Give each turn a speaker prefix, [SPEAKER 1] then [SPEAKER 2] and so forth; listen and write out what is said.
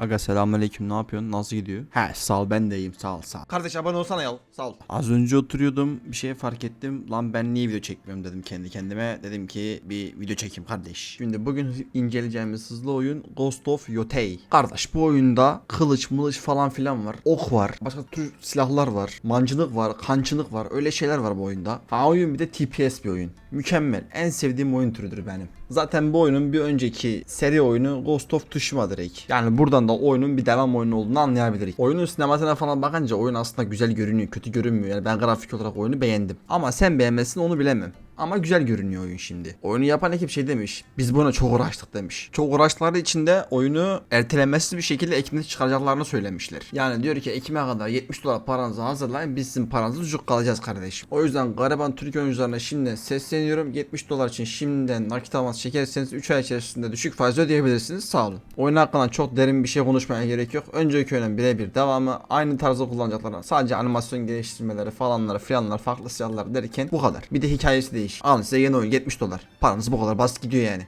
[SPEAKER 1] Aga selamünaleyküm ne yapıyorsun? Nasıl gidiyor? He sağ ol ben de iyiyim sağ ol sağ ol.
[SPEAKER 2] Kardeş abone olsana ya. Sağ ol.
[SPEAKER 1] Az önce oturuyordum bir şey fark ettim. Lan ben niye video çekmiyorum dedim kendi kendime. Dedim ki bir video çekeyim kardeş. Şimdi bugün inceleyeceğimiz hızlı oyun Ghost of Yotei. Kardeş bu oyunda kılıç mılıç falan filan var. Ok var. Başka tür silahlar var. Mancınık var. Kançınık var. Öyle şeyler var bu oyunda. Ha oyun bir de TPS bir oyun. Mükemmel. En sevdiğim oyun türüdür benim. Zaten bu oyunun bir önceki seri oyunu Ghost of Tsushima direkt. Yani buradan da oyunun bir devam oyunu olduğunu anlayabiliriz. Oyunun sinemasına falan bakınca oyun aslında güzel görünüyor, kötü görünmüyor. Yani ben grafik olarak oyunu beğendim. Ama sen beğenmezsin onu bilemem. Ama güzel görünüyor oyun şimdi. Oyunu yapan ekip şey demiş. Biz buna çok uğraştık demiş. Çok uğraştıkları için de oyunu ertelemesiz bir şekilde Ekim'de çıkaracaklarını söylemişler. Yani diyor ki Ekim'e kadar 70 dolar paranızı hazırlayın biz sizin paranızı ucuk kalacağız kardeşim. O yüzden gariban Türk oyuncularına şimdiden sesleniyorum. 70 dolar için şimdiden nakit avans çekerseniz 3 ay içerisinde düşük faiz ödeyebilirsiniz. Sağ olun. Oyun hakkında çok derin bir şey konuşmaya gerek yok. Önceki oyunun birebir devamı aynı tarzda kullanacaklar. Sadece animasyon geliştirmeleri falanlar filanlar farklı silahlar derken bu kadar. Bir de hikayesi değiş. Alın size yeni oyun 70 dolar. Paranız bu kadar basit gidiyor yani.